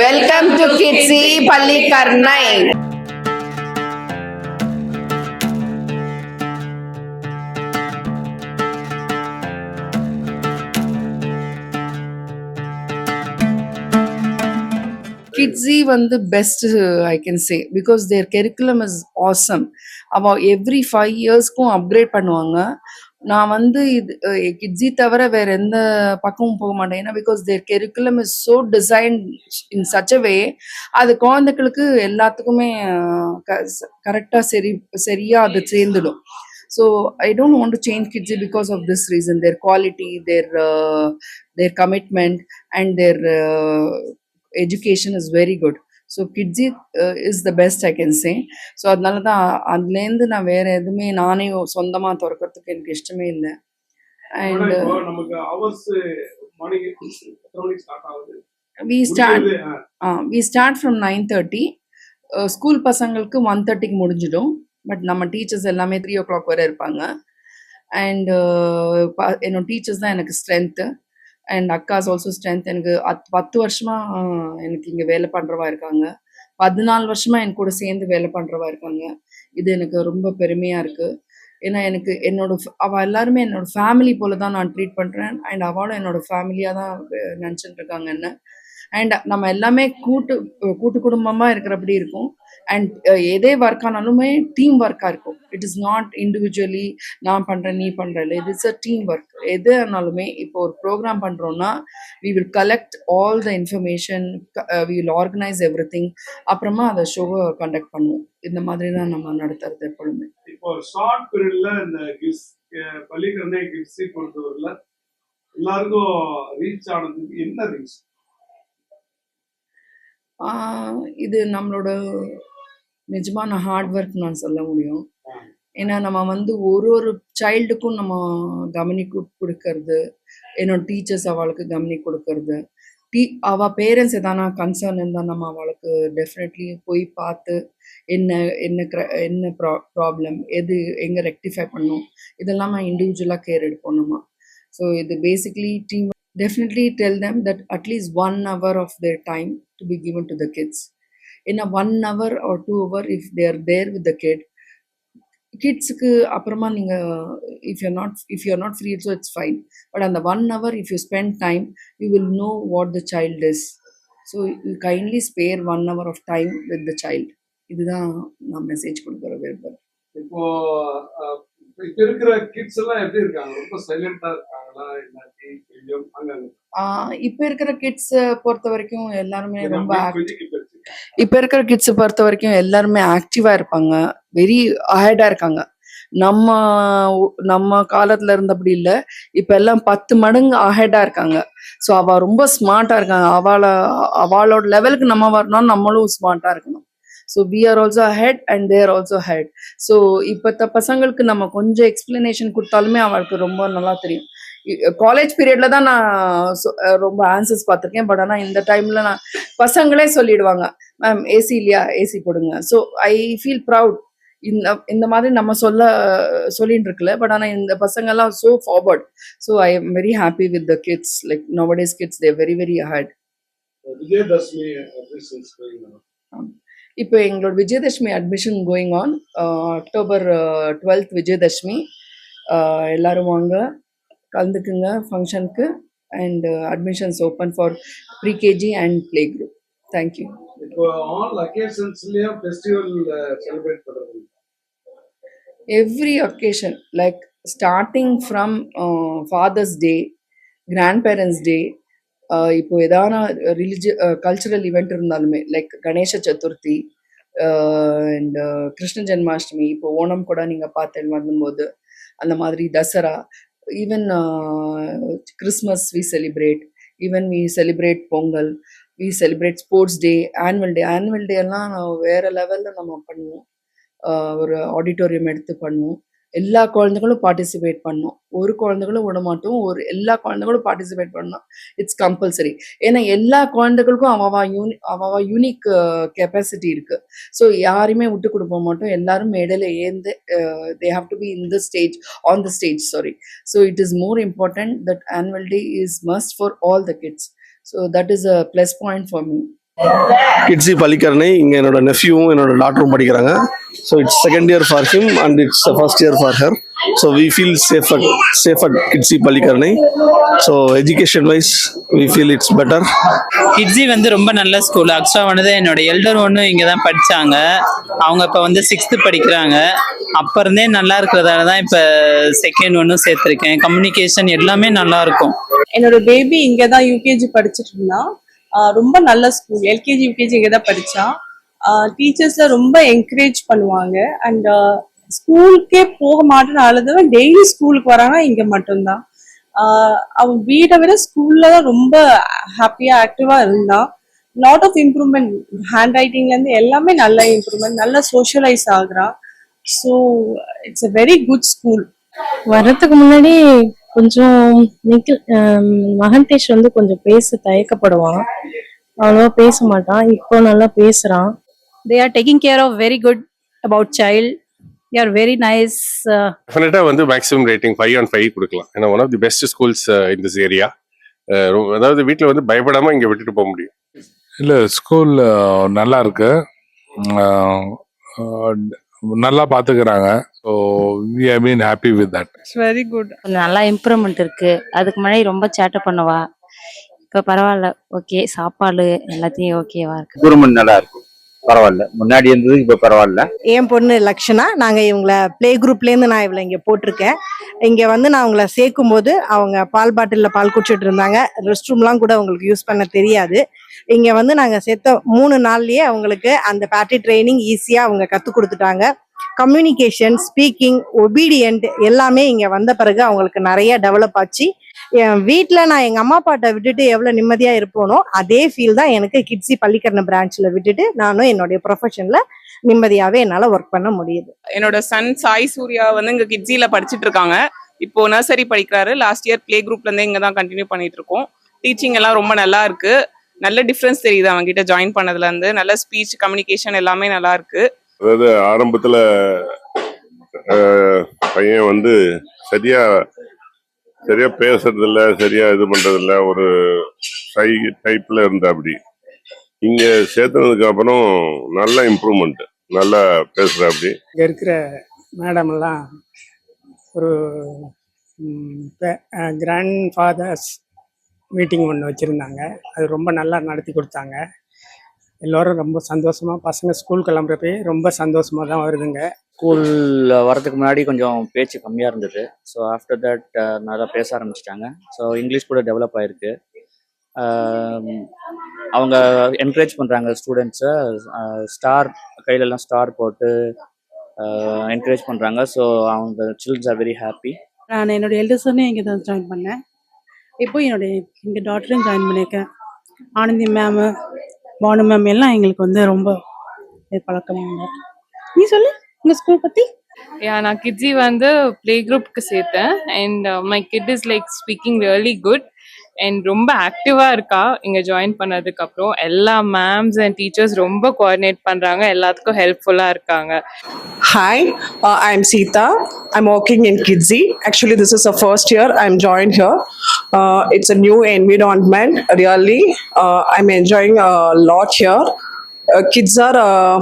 Welcome to Kidzee Pallikaranai Kidzee வந்து best I can say because their curriculum is awesome அவள் every five இயர்ஸ்க்கும் upgrade பண்ணுவாங்க. நான் வந்து இது கிட்ஸி தவிர வேற எந்த பக்கமும் போக மாட்டேன். ஏன்னா because their curriculum is so design in such a way அது குழந்தைகளுக்கு எல்லாத்துக்குமே கரெக்டாக சரி சரியா அது சேர்ந்துடும். So I don't want to change Kidzee because of this reason their quality their their commitment and their education is very good so Kidzee is the best I can say so அதனால தான் அதுலேருந்து நான் வேற எதுவுமே நானே சொந்தமாக திறக்கிறதுக்கு எனக்கு இஷ்டமே இல்லை. அண்ட் நமக்கு ஹவர்ஸ் மணி ஸ்டார்ட் ஆகுது. We start we start from nine thirty school பசங்களுக்கு ஒன் தேர்ட்டிக்கு முடிஞ்சிடும். பட் நம்ம டீச்சர்ஸ் எல்லாமே த்ரீ ஓ கிளாக் வரை இருப்பாங்க. அண்ட் என்னோட டீச்சர்ஸ் தான் எனக்கு ஸ்ட்ரென்த்து அண்ட் அக்காஸ் ஆல்சோ ஸ்ட்ரென்த் எனக்கு அத் பத்து வருஷமா எனக்கு இங்கே வேலை பண்ணுறவா இருக்காங்க. பதினாலு வருஷமா என் கூட சேர்ந்து வேலை பண்ணுறவா இருக்காங்க. இது எனக்கு ரொம்ப பெருமையாக இருக்குது ஏன்னா எனக்கு என்னோட அவ எல்லாருமே என்னோட ஃபேமிலி போல தான் நான் ட்ரீட் பண்ணுறேன் அண்ட் அவளும் என்னோட ஃபேமிலியாக தான் நினச்சிட்டு இருக்காங்க என்ன. அண்ட் நம்ம எல்லாமே கூட்டு கூட்டு குடும்பமாக இருக்கிறபடி இருக்கும். அண்ட் எதே ஒர்க் ஆனாலுமே டீம் ஒர்க்காக இருக்கும். இட் இஸ் நாட் இண்டிவிஜுவலி நான் பண்ணுறேன் நீ பண்ணுறல it is a team work எது ஆனாலுமே இப்போ ஒரு ப்ரோக்ராம் பண்ணுறோன்னா we will collect all the information we will organise everything அப்புறமா அதை ஷோவை கண்டக்ட் பண்ணுவோம். இந்த மாதிரி தான் நம்ம நடத்துறது எப்பொழுதுமே. இப்போ ஷார்ட் பீரியட்ல இந்த கிஃப்ட்ஸ் பள்ளிக்கரணை கிஃப்ட்ஸை பொறுத்தவரையில் எல்லாருக்கும் ரீச் ஆனதுக்கு என்ன ரீச் இது நம்மளோட நிஜமான ஹார்ட் ஒர்க் நான் சொல்ல முடியும். ஏன்னா நம்ம வந்து ஒரு ஒரு சைல்டுக்கும் நம்ம கவனி கொடுக்கறது என்னோட டீச்சர்ஸ் அவளுக்கு கவனி கொடுக்கறது. டீ அவ பேரண்ட்ஸ் எதானா கன்சர்ன் இருந்தால் நம்ம அவளுக்கு டெஃபினெட்லி போய் பார்த்து என்ன என்ன cra- என்ன ப்ரா ப்ராப்ளம் எது எங்கே ரெக்டிஃபை பண்ணும் இதெல்லாம் இண்டிவிஜுவலாக கேர் எடுப்போம் நம்ம. ஸோ இது basically team definitely tell them that at least one hour of their time to be given to the kids. In a one hour or two hour if they are there with the kid கிட்ஸுக்கு அப்புறமா நீங்கள் if you not if you not free so it's fine but அந்த one hour if you spend time you will know what the child is so you kindly spare one hour of time with the child இதுதான் நான் message கொடுக்குற விருப்பம். இப்போ இப்ப இருக்கிற kids எல்லாம் எப்படி இருக்காங்க? ரொம்ப சைலண்டா இருக்காங்களா? இல்லாட்டி கொஞ்சம் அங்க இப்போ இருக்கிற கிட்ஸ் பொறுத்த வரைக்கும் எல்லாருமே ரொம்ப இப்ப இருக்கிற கிட்ஸ் பொறுத்த வரைக்கும் எல்லாருமே ஆக்டிவா இருப்பாங்க. வெரி அஹெடா இருக்காங்க. நம்ம நம்ம காலத்துல இருந்தபடி இல்ல. இப்ப எல்லாம் பத்து மடங்கு அஹெடா இருக்காங்க. ஸோ அவ ரொம்ப ஸ்மார்ட்டா இருக்காங்க. அவளை அவளோட லெவலுக்கு நம்ம வரணும் நம்மளும் ஸ்மார்ட்டா இருக்கணும். So we are also head and there also head so இப்பத்த பசங்களுக்கு நம்ம கொஞ்சம் எக்ஸ்பிளனேஷன் கொடுத்தாலுமே அவளுக்கு ரொம்ப நல்லா தெரியும். காலேஜ் பீரியட்ல தான் நான் ரொம்ப ஆன்சர்ஸ் பார்த்துருக்கேன். பட் ஆனால் இந்த டைம்ல நான் பசங்களே சொல்லிடுவாங்க. மேம் ஏசி இல்லையா? ஏசி போடுங்க. ஸோ ஐ ஃபீல் ப்ரவுட் இந்த இந்த மாதிரி நம்ம சொல்ல சொல்லிட்டு இருக்கல. பட் ஆனால் இந்த பசங்கெல்லாம் so forward so I am very happy with the kids like nowadays kids they very very head Vijayadashami. இப்போ எங்களோட Vijayadashami admission going on October twelfth Vijayadashami. Uh, எல்லாரும் வாங்க கலந்துக்குங்க ஃபங்க்ஷனுக்கு and admissions open for pre KG and play group thank you இப்போ all அக்கேஷன்ஸ்லயும் festival celebrate பண்றது every occasion like starting இப்போ எதான ரிலிஜி கல்ச்சுரல் ஈவெண்ட் இருந்தாலுமே லைக் கணேச சதுர்த்தி அண்ட் கிருஷ்ண ஜென்மாஷ்டமி இப்போ ஓணம் கூட நீங்கள் பார்த்து வந்தும்போது அந்த மாதிரி Dussehra even Christmas we celebrate even we celebrate Pongal we celebrate sports day annual day annual day எல்லாம் வேற லெவலில் நம்ம பண்ணுவோம். ஆஹ் ஒரு ஆடிட்டோரியம் எடுத்து பண்ணுவோம். எல்லா குழந்தைகளும் பார்ட்டிசிபேட் பண்ணும். ஒரு குழந்தைகளும் விடமாட்டோம் ஒரு எல்லா குழந்தைகளும் பார்ட்டிசிபேட் பண்ணணும் இட்ஸ் கம்பல்சரி ஏன்னா எல்லா குழந்தைகளுக்கும் அவவா யூனி அவவா யூனிக் கெப்பாசிட்டி இருக்கு. ஸோ யாரையுமே விட்டு கொடுக்க மாட்டோம். எல்லாரும் மேடையில் ஏந்து they have to be in the stage on the stage sorry so it is more important that annual day is must for all the kids so that is a plus point for me Kidzee Pallikaranai இங்கே என்னோட நெஃப்யூவும் என்னோட டாட்டரும் படிக்கிறாங்க. So it's second year for him and it's first year for her so we feel safe at safe at Kidzee Pallikaranai. So education wise we feel it's better Kidzee வந்து ரொம்ப நல்ல school ஆக்சுவலாக வந்து என்னோட எல்டர் ஒன்றும் இங்கே தான் படித்தாங்க அவங்க இப்போ வந்து சிக்ஸ்த்து படிக்கிறாங்க. அப்போ இருந்தே நல்லா இருக்கிறதால தான் இப்போ செகண்ட் ஒன்றும் சேர்த்துருக்கேன். கம்யூனிகேஷன் எல்லாமே நல்லா இருக்கும். என்னோட பேபி இங்கே தான் யூகேஜி படிச்சுட்டு இருந்தான். ரொம்ப நல்ல ஸ்கூல் எல்கேஜி யூகேஜி இங்கே தான் படித்தான் டீச்சர்ஸில் ரொம்ப என்கரேஜ் பண்ணுவாங்க. அண்ட் ஸ்கூலுக்கே போக மாட்டேன்னு அழுதவன் டெய்லி ஸ்கூலுக்கு வரானா இங்கே மட்டும்தான். அவன் வீட்டை விட ஸ்கூல்ல தான் ரொம்ப ஹாப்பியாக ஆக்டிவாக இருந்தான். லாட் ஆஃப் இம்ப்ரூவ்மெண்ட் ஹேண்ட் ரைட்டிங்லேருந்து எல்லாமே நல்ல இம்ப்ரூவ்மெண்ட் நல்ல socialise ஆகுறான். So it's a very good school வர்றதுக்கு முன்னாடி கொஞ்சம் நிக்கில் மகந்தேஷ் வந்து கொஞ்சம் பேச தயக்கப்படுவான். அவ்வளவா பேச மாட்டான். இப்போ நல்லா பேசுறான். They are taking care of very good about child. They are very nice uh, டெஃபினட்டாக வந்து maximum rating five on five கொடுக்கலாம். ஏன்னா one of the best schools in this area அதாவது வீட்டில் வந்து பயப்படாமல் இங்கே விட்டுட்டு போக முடியும். இல்லை ஸ்கூல் நல்லா இருக்கு. நல்லா பார்த்துக்கிறாங்க so we I mean happy with that it's very good நல்லா இம்ப்ரூவ்மெண்ட் இருக்கு. அதுக்கு முன்னாடி ரொம்ப சேட்டை பண்ணுவா. இப்ப பரவாயில்ல. ஓகே சாப்பாடு எல்லாத்தையும் ஓகேவா இருக்கு. இம்ப்ரூவ்மெண்ட் நல்லா இருக்கு. பரவாயில்ல. முன்னாடி இருந்தது இப்ப பரவாயில்ல. என் பொண்ணு லக்ஷனா நாங்க இவங்கள ப்ளே குரூப்லேருந்து நான் இவளை இங்க போட்டிருக்கேன். இங்க வந்து நான் அவங்கள சேர்க்கும் போது அவங்க பால் பாட்டில்ல பால் குடிச்சிட்டு இருந்தாங்க. ரெஸ்ட் ரூம்லாம் கூட அவங்களுக்கு யூஸ் பண்ண தெரியாது. இங்க வந்து நாங்க சேர்த்த மூணு நாள்லயே அவங்களுக்கு அந்த பேட்டரி ட்ரைனிங் ஈஸியா அவங்க கத்து கொடுத்துட்டாங்க. கம்யூனிகேஷன் ஸ்பீக்கிங் ஒபீடியன்ட் எல்லாமே இங்கே வந்த பிறகு அவங்களுக்கு நிறைய டெவலப் ஆச்சு. என் வீட்டில் நான் எங்கள் அம்மா அப்பாட்ட விட்டுட்டு எவ்வளோ நிம்மதியாக இருப்போனோ அதே ஃபீல் தான் எனக்கு கிட்ஸி பள்ளிக்கரண பிரான்ச்சில் விட்டுட்டு நானும் என்னுடைய ப்ரொஃபஷனில் நிம்மதியாகவே என்னால் ஒர்க் பண்ண முடியுது. என்னோட சன் சாய் சூர்யா வந்து இங்கே கிட்ஸியில் படிச்சுட்டு இருக்காங்க. இப்போ நர்சரி படிக்கிறாரு. லாஸ்ட் இயர் ப்ளே குரூப்லேருந்தே இங்கே தான் கண்டினியூ பண்ணிட்டு இருக்கோம். டீச்சிங் எல்லாம் ரொம்ப நல்லா இருக்கு. நல்ல டிஃப்ரென்ஸ் தெரியுது அவங்ககிட்ட ஜாயின் பண்ணதுலேருந்து நல்ல ஸ்பீச் கம்யூனிகேஷன் எல்லாமே நல்லா இருக்குது அதாவது ஆரம்பத்தில் பையன் வந்து சரியா சரியா பேசுறதில்ல சரியா இது பண்றதில்ல ஒரு டை டைப்ல இருந்தா அப்படி. இங்க சேர்த்தனதுக்கு அப்புறம் நல்ல இம்ப்ரூவ்மெண்ட் நல்லா பேசுற அப்படி. இங்க இருக்கிற மேடம் எல்லாம் ஒரு கிராண்ட் ஃபாதர்ஸ் மீட்டிங் ஒன்று வச்சுருந்தாங்க. அது ரொம்ப நல்லா நடத்தி கொடுத்தாங்க. எல்லோரும் ரொம்ப சந்தோஷமா பசங்க ஸ்கூல் கிளம்புறப்பே ரொம்ப சந்தோஷமா தான் வருதுங்க. ஸ்கூல் வரதுக்கு முன்னாடி கொஞ்சம் பேச்சு கம்மியாக இருந்தது. ஸோ ஆஃப்டர் தட் நல்லா பேச ஆரம்பிச்சிட்டாங்க. ஸோ இங்கிலீஷ் கூட டெவலப் ஆயிருக்கு. அவங்க என்கரேஜ் பண்ணுறாங்க ஸ்டூடெண்ட்ஸை ஸ்டார் கையிலெல்லாம் ஸ்டார் போட்டு என்கரேஜ் பண்ணுறாங்க ஸோ அவங்க சில்ட்ரன்ஸ் ஆர் வெரி ஹாப்பி நான் என்னோட எல்டர்ஸனே இங்கே தான் ஜாயின் பண்ணேன். இப்போ என்னுடைய எங்க டாக்டரையும் ஜாயின் பண்ணியிருக்கேன். ஆனந்தி மேமு பானு மேம் எல்லாம் எங்களுக்கு வந்து ரொம்ப பழக்கமாக நீ சொல்லு உங்க ஸ்கூல் பத்தி? யா நான் கிட்ஸி வந்து ப்ளே குரூப்க்கு சேர்த்தேன். And my kid is like speaking really good and ரொம்ப ஆக்டிவா இருக்கா இங்க ஜாயின் பண்ணதுக்கு அப்புறம் எல்லா மேம்ஸ் அண்ட் டீச்சர்ஸ் ரொம்ப கோஆர்டினேட் பண்றாங்க எல்லாத்துக்கும் ஹெல்ப்ஃபுல்லா இருக்காங்க Hi, uh, I'm Sita. I'm working in Kidzi. Actually, this is the first year I'm joined here. Uh, it's a new environment, really. Uh, I'm enjoying a lot here. Uh, kids are uh,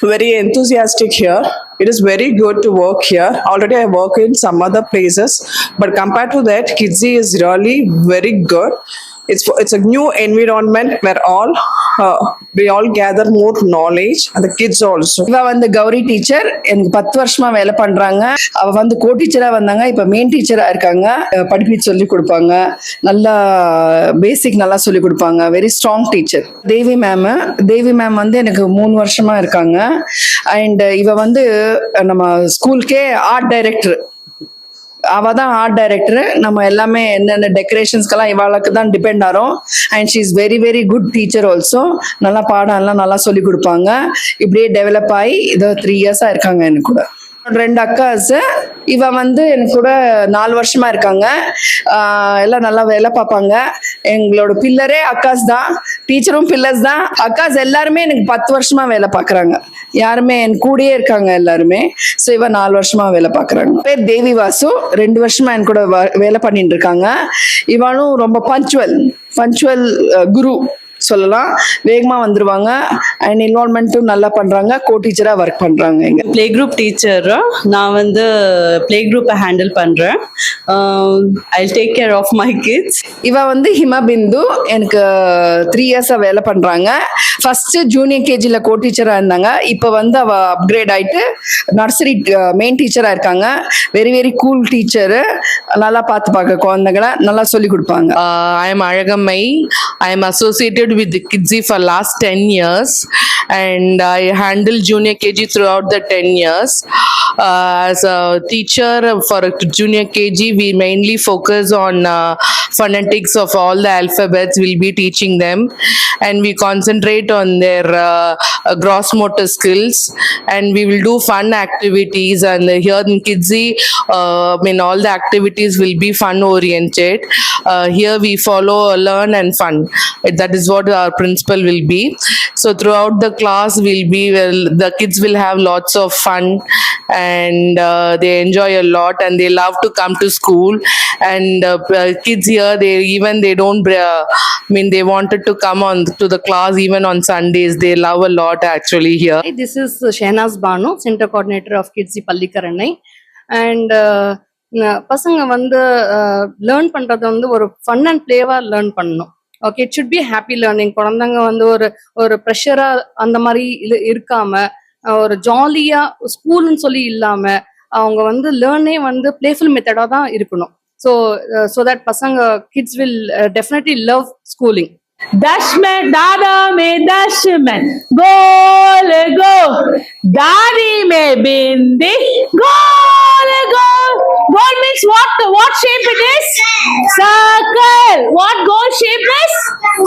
very enthusiastic here. It is very good to work here. Already, I work in some other places, but compared to that, Kidzi is really very good. It's it's a new environment where all uh, we all gather more knowledge, and the kids also. இவ வந்து Gowri teacher எனக்கு பத்து வருஷமா வேலை பண்றாங்க. அவ வந்து கோ டீச்சரா வந்தாங்க. இப்ப மெயின் டீச்சரா இருக்காங்க. அஹ் படிப்பு சொல்லி கொடுப்பாங்க. நல்லா பேசிக் நல்லா சொல்லி கொடுப்பாங்க. Very strong teacher Devi ma'am Devi ma'am வந்து எனக்கு மூணு வருஷமா இருக்காங்க. அண்ட் இவ வந்து நம்ம ஸ்கூலுக்கே ஆர்ட் டைரக்டர் அவ தான் ஆர்ட் டைரக்டர் நம்ம எல்லாமே என்னென்ன டெக்கரேஷன்ஸ்க்கெல்லாம் இவாளுக்கு தான் டிபெண்ட் ஆகிறோம் and she is very very good teacher also நல்லா பாடம் எல்லாம் நல்லா சொல்லி கொடுப்பாங்க. இப்படியே டெவலப் ஆகி இதோ த்ரீ இயர்ஸாக இருக்காங்க எனக்கு கூட. ரெண்டு அக்காஸ் இவ வந்து எனக்கு கூட நாலு வருஷமா இருக்காங்க. எல்லாம் நல்லா வேலை பார்ப்பாங்க. எங்களோட பில்லரே அக்காஸ் தான். டீச்சரும் பில்லர்ஸ் தான். அக்காஸ் எல்லாருமே எனக்கு பத்து வருஷமா வேலை பார்க்குறாங்க. யாருமே என் கூடயே இருக்காங்க எல்லாருமே. ஸோ இவன் நாலு வருஷமா வேலை பார்க்குறாங்க. பேர் தேவி வாசு. ரெண்டு வருஷமா என் கூட வ- வேலை பண்ணிட்டு இருக்காங்க. இவனும் ரொம்ப பஞ்சுவல் பஞ்சுவல் குரு. சொல்லலாம். வேகமாக வந்துருவாங்க. அண்ட் இன்வால்மெண்ட்டும் நல்லா பண்ணுறாங்க கோ டீச்சராக ஒர்க் பண்ணுறாங்க இங்கே. ப்ளே குரூப் டீச்சர் நான் வந்து ப்ளே குரூப்பை ஹேண்டில் பண்ணுறேன் I take care of my kids இவ வந்து ஹிமபிந்து எனக்கு த்ரீ இயர்ஸாக வேலை பண்ணுறாங்க ஃபஸ்ட்டு ஜூனியர் கேஜியில் கோ டீச்சராக இருந்தாங்க. இப்போ வந்து அவள் அப்கிரேட் ஆகிட்டு நர்சரி மெயின் டீச்சராக இருக்காங்க. வெரி வெரி கூல் டீச்சரு நல்லா பார்த்து பார்க்க குழந்தைங்கள நல்லா சொல்லி கொடுப்பாங்க. I am Alagammai I am associated with the Kidzi for last 10 years and I handle junior KG throughout the 10 years. Uh, as a teacher for junior KG, we mainly focus on uh, phonetics of all the alphabets. We'll be teaching them and we concentrate on their uh, uh, gross motor skills. And we will do fun activities and here in kidsy uh, i mean all the activities will be fun oriented. Uh, here we follow learn and fun. That is what our principle will be. So throughout the class will be well the kids will have lots of fun and uh, they enjoy a lot and they love to come to school and uh, kids here they even they don't uh, i mean they wanted to come on to the class even on sundays they love a lot actually here This is Shehnaz Banu, Center Coordinator of Kids Pallikaranai. And uh, பசங்க வந்து learn பண்ணுறது வந்து ஒரு fun and பிளேவா learn பண்ணணும் okay it should be happy learning குழந்தைங்க வந்து ஒரு ஒரு ப்ரெஷராக அந்த மாதிரி இருக்காமல் ஒரு ஜாலியா ஸ்கூல்னு சொல்லி இல்லாம அவங்க வந்து லேர்னே வந்து பிளேஃபுல் மெத்தடா தான் இருக்கணும் ஸோ ஸோ தட் பசங்க kids will definitely love schooling दश में दादा में दश में गोल गो दादी में बिंदी गोल गोल गोल what what shape it is circle what goal shape is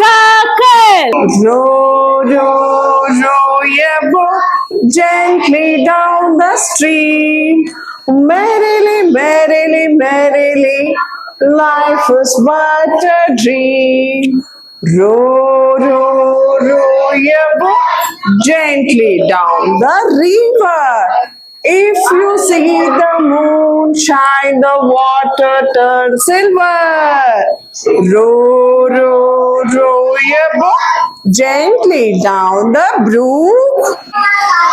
circle Row, row, row your boat gently down the stream. Merrily, merrily, merrily, life is but a dream. Row, row, row your boat gently down the river. If you see the moon shine, the water turns silver. Row, row, row your boat gently down the brook.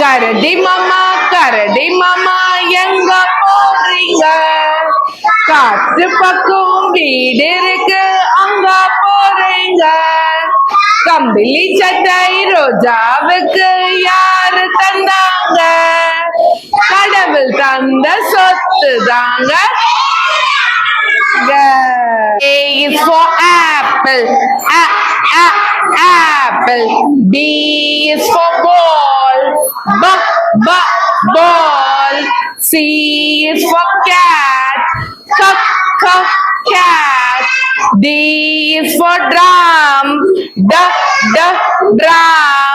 கரடி மாமா கரடி மாமா எங்க போறீங்க காத்து பக்கம் வீடு இருக்கு அங்க போறீங்க கம்பிளி சட்டை ரோஜாவுக்கு யாரு தந்தாங்க கடவுள் தந்த சொத்து தாங்க A is for apple, a, a, apple. B is for ball, b, b, ball. C is for cat, c, c, cat. D is for drum, d, d, drum.